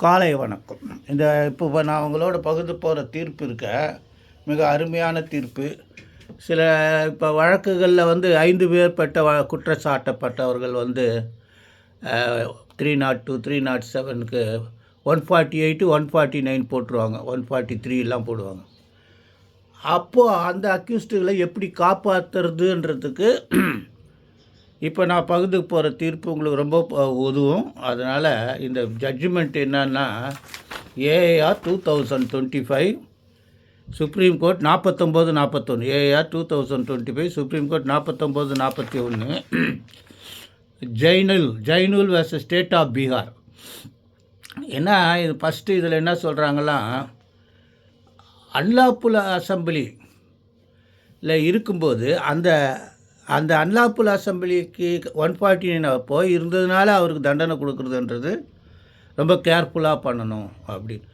காலை வணக்கம். இந்த இப்போ நான் உங்களோட பகிர்ந்து போகிற தீர்ப்பு இருக்க மிக அருமையான தீர்ப்பு. சில இப்போ வழக்குகளில் வந்து ஐந்து பேர்பட்ட வ குற்றச்சாட்டப்பட்டவர்கள் வந்து three naught two three naught செவனுக்கு one forty eight one forty nine போட்டுருவாங்க. ஒன் ஃபார்ட்டி த்ரீலாம் போடுவாங்க. அப்போது அந்த அக்யூஸ்டுகளை எப்படி காப்பாற்றுறதுன்றதுக்கு இப்போ நான் பகுந்துக்கு போகிற தீர்ப்பு உங்களுக்கு ரொம்ப உதவும். அதனால் இந்த ஜட்ஜ்மெண்ட் என்னன்னா AR two thousand twenty five supreme court நாற்பத்தொம்போது நாற்பத்தொன்று AR two thousand twenty five supreme court நாற்பத்தொம்போது நாற்பத்தி ஒன்று Jainul Jainul versus state of Bihar ஏன்னா இது ஃபஸ்ட்டு இதில் என்ன சொல்கிறாங்களாம் அல்லாப்புல அசம்பிளியில் இருக்கும்போது அந்த அந்த அன்லாப்புல் அசம்பிளிக்கு ஒன் ஃபார்ட்டி நைன் போய் இருந்ததுனால அவருக்கு தண்டனை கொடுக்குறதுன்றது ரொம்ப கேர்ஃபுல்லாக பண்ணணும் அப்படின்னு.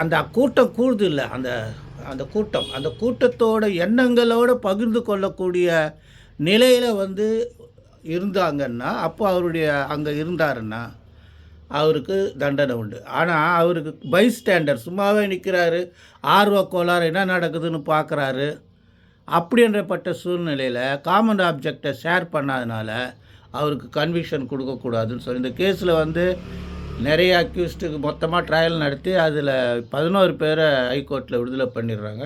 அந்த கூட்டம் கூடுது இல்லை அந்த அந்த கூட்டம் அந்த கூட்டத்தோட எண்ணங்களோடு பகிர்ந்து கொள்ளக்கூடிய நிலையில் வந்து இருந்தாங்கன்னா அப்போ அவருடைய அங்கே இருந்தாருன்னா அவருக்கு தண்டனை உண்டு. ஆனால் அவருக்கு பைஸ்டாண்டர் சும்மாவே நிற்கிறாரு ஆர்வ கோளாறு என்ன நடக்குதுன்னு பார்க்குறாரு அப்படின்றப்பட்ட சூழ்நிலையில் காமன் ஆப்ஜெக்டை ஷேர் பண்ணாதனால அவருக்கு கன்விக்ஷன் கொடுக்கக்கூடாதுன்னு சொல்லி இந்த கேஸில் வந்து நிறைய அக்யூஸ்டுக்கு மொத்தமாக ட்ரையல் நடத்தி அதில் பதினோரு பேரை ஹைகோர்ட்டில் விடுதலை பண்ணிடுறாங்க.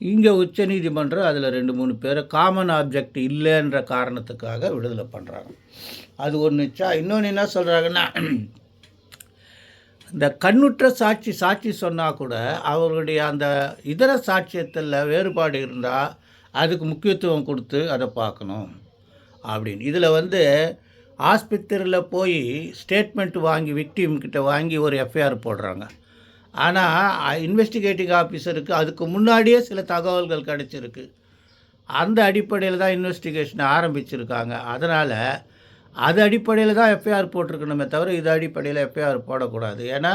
இங்கே உச்சநீதிமன்றம் அதில் ரெண்டு மூணு பேரை காமன் ஆப்ஜெக்ட் இல்லைன்ற காரணத்துக்காக விடுதலை பண்ணுறாங்க அது ஒன்றுச்சா இன்னொன்று என்ன சொல்கிறாங்கன்னா இந்த கண்ணுற்ற சாட்சி சாட்சி சொன்னால் கூட அவர்களுடைய அந்த இதர சாட்சியத்தில் வேறுபாடு இருந்தால் அதுக்கு முக்கியத்துவம் கொடுத்து அதை பார்க்கணும். அப்படின்னு. இதில் வந்து ஆஸ்பத்திரியில் போய் ஸ்டேட்மெண்ட் வாங்கி விக்டிம் கிட்ட வாங்கி ஒரு எஃப்ஐஆர் போடுறாங்க. ஆனால் இன்வெஸ்டிகேட்டிங் ஆஃபீஸருக்கு அதுக்கு முன்னாடியே சில தகவல்கள் கிடச்சிருக்கு. அந்த அடிப்படையில் தான் இன்வெஸ்டிகேஷன் ஆரம்பிச்சிருக்காங்க. அதனால் அது அடிப்படையில் தான் எஃப்ஐஆர் போட்டிருக்கணுமே தவிர இது அடிப்படையில் எஃப்ஐஆர் போடக்கூடாது. ஏன்னா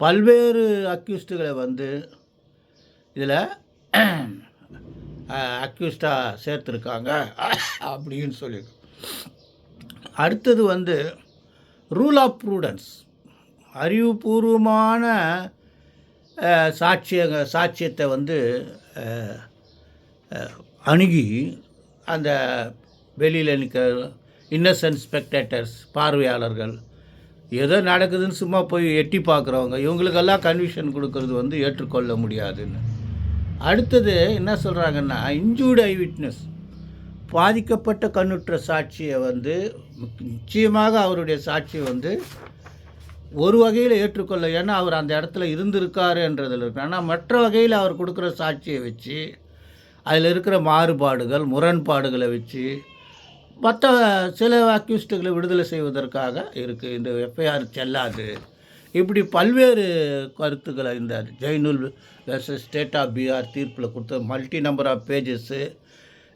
பல்வேறு அக்யூஸ்டுகளை வந்து இதில் அக்யூஸ்டாக சேர்த்துருக்காங்க அப்படின்னு சொல்லி அடுத்தது வந்து ரூல் ஆஃப் ப்ரூடன்ஸ் அறிவுபூர்வமான அஹ், சாட்சிய சாட்சியத்தை வந்து அணுகி அந்த வெளியில் நிற்க இன்னசென்ட் ஸ்பெக்டேட்டர்ஸ் பார்வையாளர்கள். ஏதோ நடக்குதுன்னு சும்மா போய் எட்டி பார்க்குறவங்க. இவங்களுக்கெல்லாம் கன்விஷன் கொடுக்கறது வந்து ஏற்றுக்கொள்ள முடியாதுன்னு. அடுத்தது என்ன சொல்கிறாங்கன்னா இன்ஜூர்டு ஐ விட்னஸ் பாதிக்கப்பட்ட கண்ணுற்ற சாட்சியை வந்து நிச்சயமாக அவருடைய சாட்சியை வந்து ஒரு வகையில் ஏற்றுக்கொள்ள. ஏன்னா அவர் அந்த இடத்துல இருந்திருக்காருன்றதில் இருக்கு. ஆனால் மற்ற வகையில் அவர் கொடுக்குற சாட்சியை வச்சு அதில் இருக்கிற மாறுபாடுகள் முரண்பாடுகளை வச்சு மற்ற சில அக்யூஸ்டுகளை விடுதலை செய்வதற்காக இருக்குது இந்த எஃப்ஐஆர் செல்லாது. இப்படி பல்வேறு கருத்துக்களை இந்த Jainul versus state of Bihar தீர்ப்பில் கொடுத்த மல்டி நம்பர் ஆஃப் பேஜஸ்ஸு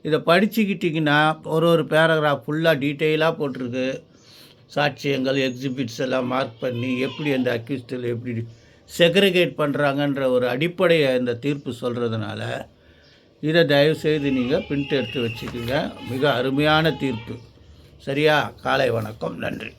இதை படிச்சுக்கிட்டிங்கன்னா ஒரு ஒரு பேராகிராஃப் ஃபுல்லாக டீட்டெயிலாக போட்டிருக்கு. சாட்சியங்கள் எக்ஸிபிட்ஸ் எல்லாம் மார்க் பண்ணி எப்படி அந்த அக்யூஸ்டில் எப்படி செக்ரிகேட் பண்ணுறாங்கன்ற ஒரு அடிப்படையை இந்த தீர்ப்பு சொல்கிறதுனால இதை தயவுசெய்து நீங்கள் பிரிண்ட் எடுத்து வச்சுக்கோங்க. மிக அருமையான தீர்ப்பு. சரியா? காலை வணக்கம். நன்றி.